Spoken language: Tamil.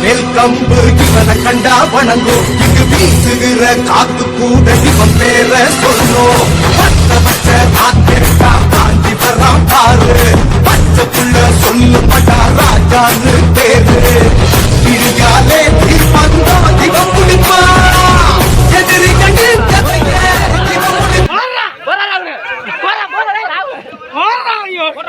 வெல்கம்பு இவனை கண்டா வணங்கும் இங்கு வீசுகிற காத்து கூட இவன் பேர சொல்லும் பச்சை பச்சை காத்திருக்கா காஞ்சி வரான் பாரு. பச்சை புள்ள சொல்லு படா ராஜான்னு பேரு. பிரியாலே தீர்ப்பந்தோ இவன் குடிப்பா எதிரி கண்டு ஓட்ட